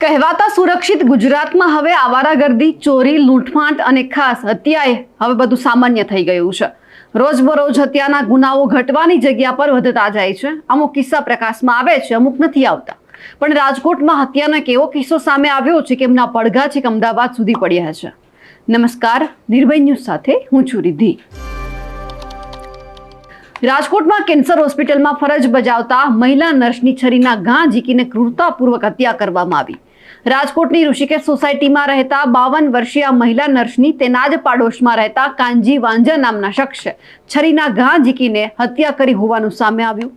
કહેવાતા સુરક્ષિત ગુજરાતમાં હવે આવારાગર્દી, ચોરી, લૂંટફાંટ અને ખાસ હત્યાએ હવે બધું સામાન્ય થઈ ગયું છે. રોજબરોજ હત્યાના ગુનાઓ ઘટવાની જગ્યા પર વધતા જાય છે. અમુક કિસ્સા પ્રકાશમાં આવે છે, અમુક નથી આવતા. પણ રાજકોટમાં હત્યાનો એક એવો કિસ્સો સામે આવ્યો છે કે એમના પડઘા છેક અમદાવાદ સુધી પડ્યા છે. નમસ્કાર, નિર્ભય ન્યૂઝ સાથે હું છું રિદ્ધિ. રાજકોટમાં કેન્સર હોસ્પિટલમાં ફરજ બજાવતા મહિલા નર્સની છરીના ઘા ઝીકીને ક્રૂરતાપૂર્વક હત્યા કરવામાં આવી. રાજકોટની ઋષિકેશ સોસાયટીમાં રહેતા બાવન વર્ષીય મહિલા નર્સની તેના જ પાડોશમાં રહેતા કાંજી વાંજા નામના શખ્સે છરીના ઘા ઝીકીને હત્યા કરી હોવાનું સામે આવ્યું.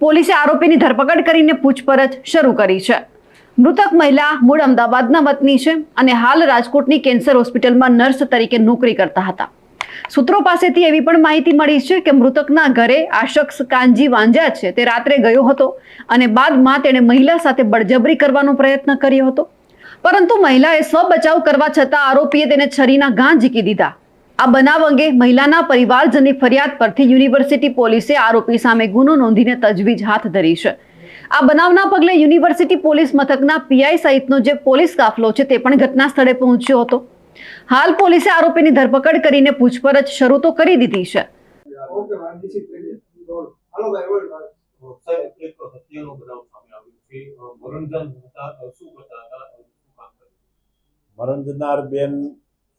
પોલીસે આરોપીની ધરપકડ કરીને પૂછપરછ શરૂ કરી છે. મૃતક મહિલા મૂળ અમદાવાદના વતની છે અને હાલ રાજકોટની કેન્સર હોસ્પિટલમાં નર્સ તરીકે નોકરી કરતા હતા. સૂત્રો પાસેથી એવી પણ માહિતી મળી છે કે મૃતકના ઘરે આ શખ્સ કાનજી વાંજા છે. તે રાત્રે ગયો હતો અને બાદમાં તેણે મહિલા સાથે બળજબરી કરવાનો પ્રયત્ન કર્યો હતો. પરંતુ મહિલાએ સ્વબચાવ કરવા છતાં આરોપીએ તેને છરીના ઘા ઝીકી દીધા. આ બનાવ અંગે મહિલાના પરિવારજનની ફરિયાદ પરથી યુનિવર્સિટી પોલીસે આરોપી સામે ગુનો નોંધીને તજવીજ હાથ ધરી છે. આ બનાવના પગલે યુનિવર્સિટી પોલીસ મથકના પીઆઈ સહિતનો જે પોલીસ કાફલો છે તે પણ ઘટના સ્થળે પહોંચ્યો હતો. હાલ પોલીસે આરોપીની ધરપકડ કરીને પૂછપરછ શરૂ તો કરી દીધી છે. મરણજનાર બેન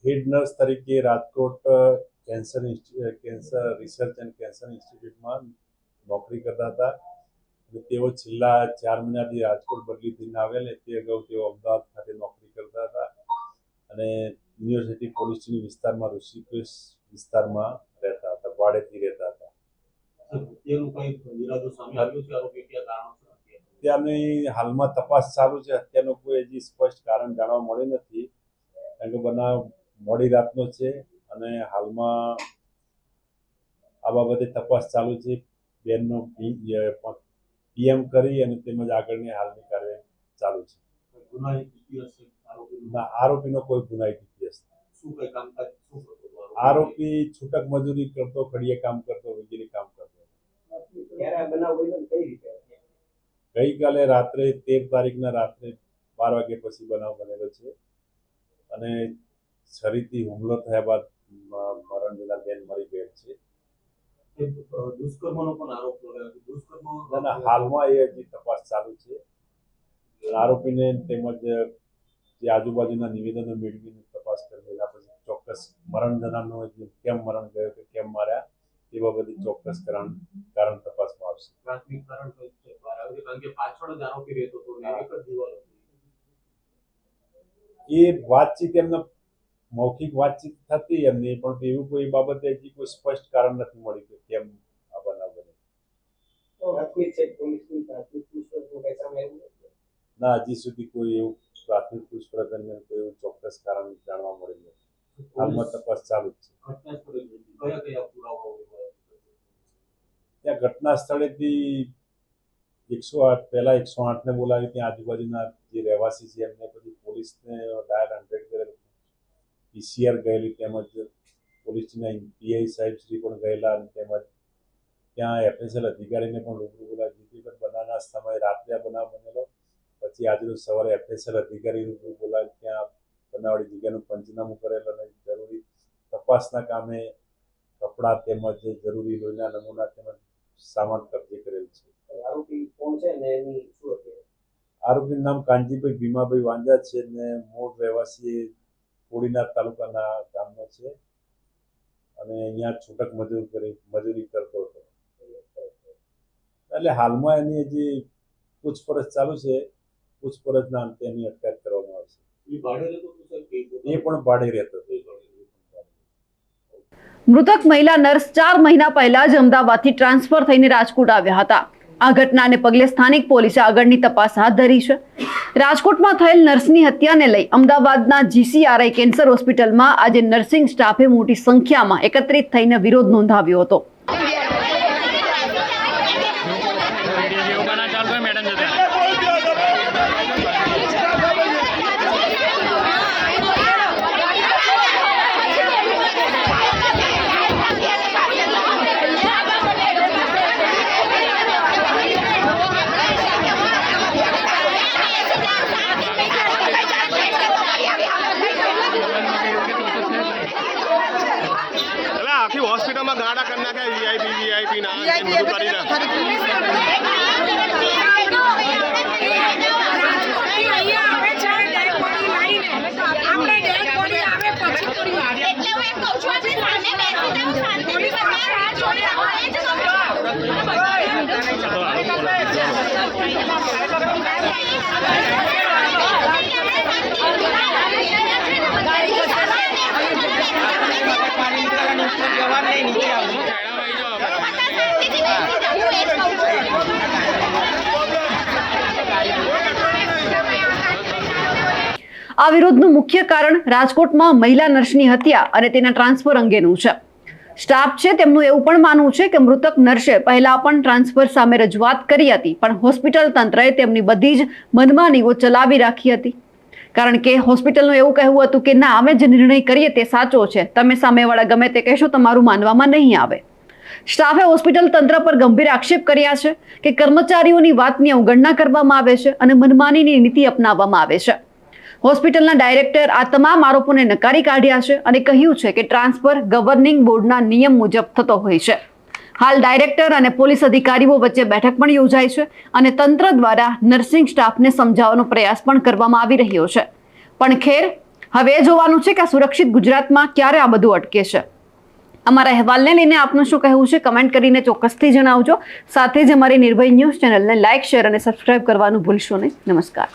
હેડ નર્સ તરીકે Rajkot cancer cancer research and cancer ઇન્સ્ટિટ્યૂટમાં નોકરી કરતા હતા. અને તેઓ છેલ્લા ચાર મહિનાથી રાજકોટ બદલી થઈને આવેલ. તે અગાઉ તેઓ અમદાવાદ ખાતે નોકરી કરતા હતા. અને યુનિવર્સિટી પોલીસની વિસ્તારમાં ઋષિકેશ વિસ્તારમાં રહેતા હતા વાડેથી રહેતા હતા? હત્યાની હાલમાં તપાસ ચાલુ છે હત્યાનું કોઈ હજી સ્પષ્ટ કારણ જાણવા મળ્યું નથી કારણ કે બનાવ મોડી રાતનો છે અને હાલમાં આ બાબતે તપાસ ચાલુ છે. બેનનો પીએમ કરી અને તેમજ આગળની હાલની કાર્યવાહી ચાલુ છે. આરોપીનો. ના આરોપીનો કોઈ ગુનાહિત ઇતિહાસ આરોપી? છૂટક મજૂરી કરતો કડીએ કામ કરતો વગેરે કામ કરતો. ક્યારે આ બનાવ બન્યો ને કઈ રીતે? ગઈકાલે રાત્રે તેર તારીખના રાત્રે બાર વાગે પછી બનાવ બનેલો છે. અને છરીથી હુમલો થયા બાદ મરણ જનાર બેન મરી ગયેલ છે. દુષ્કર્મનો પણ આરોપ હાલમાં એ હજી તપાસ ચાલુ છે. આરોપીને તેમજ જે આજુબાજુના નિવેદનો મેળવીને તપાસ કરી એના પછી ચોક્કસ મરણ જનારનો કેમ મરણ ગયો કે કેમ માર્યા એ બાબતે ચોક્કસ કારણ કારણ તપાસમાં આવશે. પ્રાથમિક કારણ? કારણ કે પાછળ જ આરોપી રહેતો હતો ને એક જ દિવાલ એ વાતચીત એમને મૌખિક વાતચીત થતી એમની પણ એવું કોઈ બાબતે હજી કોઈ સ્પષ્ટ કારણ નથી મળ્યું કે કેમ આ બનાવ બને. ના હજી સુધી કોઈ એવું પ્રાથમિક પૂછપરછ દરમિયાન કોઈ એવું ચોક્કસ કારણ જાણવા મળ્યું નથી. હાલમાં તપાસ ચાલુ જ છે? ત્યાં ઘટના સ્થળેથી એકસો આઠ પહેલા એકસો આઠને બોલાવી ત્યાં આજુબાજુના જે રહેવાસી છે એમને પછી પોલીસને ડાયલ હંડ્રેડ કરેલ. પીસીઆર ગયેલી તેમજ પોલીસના પીઆઈ સાહેબ શ્રી પણ ગયેલા અને તેમજ ત્યાં એફએસએલ અધિકારીને પણ રૂબરૂ બોલાવી. દીધી પણ બનાવના સમયે રાત્રે આ બનાવ બનેલો. પછી આજરોજ સવારે એફએસએલ અધિકારી રૂબરૂ બોલાવી ત્યાં બનાવડી જગ્યાનું પંચનામું કરેલ અને જરૂરી તપાસના કામે કપડાં તેમજ જરૂરી લોહીના નમૂના તેમજ સામાન કબજે કરેલ છે. આરોપી કોણ છે ને એની શું આરોપીનું નામ કાનજીભાઈ ભીમાભાઈ વાંજા છે ને મૂળ રહેવાસી કોડીના તાલુકાના ગામનો છે. અને અહીંયા છૂટક મજૂર કરી મજૂરી કરતો હતો. એટલે હાલમાં એની હજી પૂછપરછ ચાલુ છે પૂછપરછના અંતે એની અટકાયત કરવામાં આવશે એ પણ ભાડે રહેતો. મૃતક મહિલા નર્સ ચાર મહિના પહેલા જ અમદાવાદથી ટ્રાન્સફર થઈને રાજકોટ આવ્યા હતા. આ ઘટનાને પગલે સ્થાનિક પોલીસે આગળની તપાસ હાથ ધરી છે. રાજકોટમાં થયેલ નર્સની હત્યાને લઈ અમદાવાદના જીસીઆરઆઈ કેન્સર હોસ્પિટલમાં આજે નર્સિંગ સ્ટાફે મોટી સંખ્યામાં એકત્રિત થઈને વિરોધ નોંધાવ્યો હતો. હોસ્પિટલમાં ગાડા કરી નાખ્યા વીઆઈપી વીઆઈપી ના આ વિરોધનું મુખ્ય કારણ રાજકોટમાં મહિલા નર્સની હત્યા અને તેના ટ્રાન્સફર અંગેનું છે. સ્ટાફ છે તેમનું એવું પણ માનવું છે કે મૃતક નર્સે પહેલા પણ ટ્રાન્સફર સામે રજૂઆત કરી હતી, પણ હોસ્પિટલ તંત્રએ તેમની બધી જ મનમાનીઓ ચલાવી રાખી હતી. કારણ કે હોસ્પિટલનું એવું કહેવું હતું કે, ના, અમે જે નિર્ણય કરીએ તે સાચો છે. તમે સામેવાળા ગમે તે કહેશો, તમારું માનવામાં નહીં આવે. સ્ટાફે હોસ્પિટલ તંત્ર પર ગંભીર આક્ષેપ કર્યા છે કે કર્મચારીઓની વાતની અવગણના કરવામાં આવે છે અને મનમાનીની નીતિ અપનાવવામાં આવે છે. હોસ્પિટલના ડાયરેક્ટર આ તમામ આરોપોને નકારી કાઢ્યા છે અને કહ્યું છે કે ટ્રાન્સફર ગવર્નિંગ બોર્ડના નિયમ મુજબ થતો હોય છે. હાલ ડાયરેક્ટર અને પોલીસ અધિકારીઓ વચ્ચે બેઠક પણ યોજાઈ છે અને તંત્ર દ્વારા નર્સિંગ સ્ટાફને સમજાવવાનો પ્રયાસ પણ કરવામાં આવી રહ્યો છે. પણ ખેર, હવે જોવાનું છે કે આ સુરક્ષિત ગુજરાતમાં ક્યારે આ બધું અટકે છે. અમારા અહેવાલને લઈને આપનું શું કહેવું છે કમેન્ટ કરીને ચોક્કસથી જણાવજો. સાથે જ અમારી નિર્ભય ન્યૂઝ ચેનલને લાઇક શેર અને સબસ્ક્રાઇબ કરવાનું ભૂલશો નહીં. નમસ્કાર.